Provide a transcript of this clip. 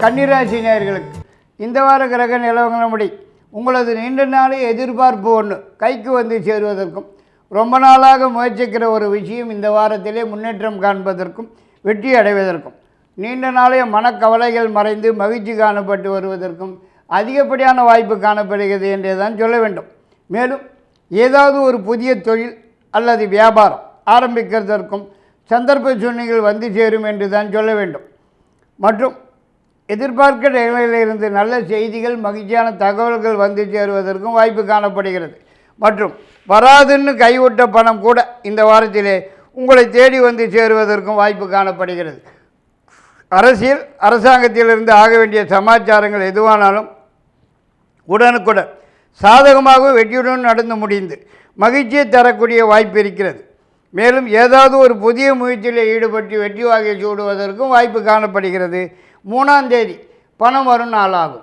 கன்னிராசி நேர்களுக்கு இந்த வார கிரக நிலவரப்படி உங்களது நீண்ட நாளே எதிர்பார்ப்பு ஒன்று கைக்கு வந்து சேருவதற்கும் ரொம்ப நாளாக முயற்சிக்கிற ஒரு விஷயம் இந்த வாரத்திலே முன்னேற்றம் காண்பதற்கும் வெற்றி அடைவதற்கும் நீண்ட நாளைய மனக்கவலைகள் மறைந்து மகிழ்ச்சி காணப்பட்டு வருவதற்கும் அதிகப்படியான வாய்ப்பு காணப்படுகிறது என்றே தான் சொல்ல வேண்டும். மேலும் ஏதாவது ஒரு புதிய தொழில் அல்லது வியாபாரம் ஆரம்பிக்கிறதற்கும் சந்தர்ப்ப சூழ்நிலைகள் வந்து சேரும் என்று தான் சொல்ல வேண்டும். மற்றும் எதிர்பார்க்கிற நிலையிலிருந்து நல்ல செய்திகள் மகிழ்ச்சியான தகவல்கள் வந்து சேருவதற்கும் வாய்ப்பு காணப்படுகிறது. மற்றும் வராதுன்னு கைவிட்ட பணம் கூட இந்த வாரத்திலே உங்களை தேடி வந்து சேருவதற்கும் வாய்ப்பு காணப்படுகிறது. அரசியல் அரசாங்கத்திலிருந்து ஆக வேண்டிய சமாச்சாரங்கள் எதுவானாலும் உடனுக்குடன் சாதகமாக வெற்றியுடன் நடந்து முடிந்து மகிழ்ச்சியை தரக்கூடிய வாய்ப்பு இருக்கிறது. மேலும் ஏதாவது ஒரு புதிய முயற்சியில் ஈடுபட்டு வெற்றி வாகை சூடுவதற்கும் வாய்ப்பு காணப்படுகிறது. மூணாம் தேதி பணம் வரும் நாளாகும்.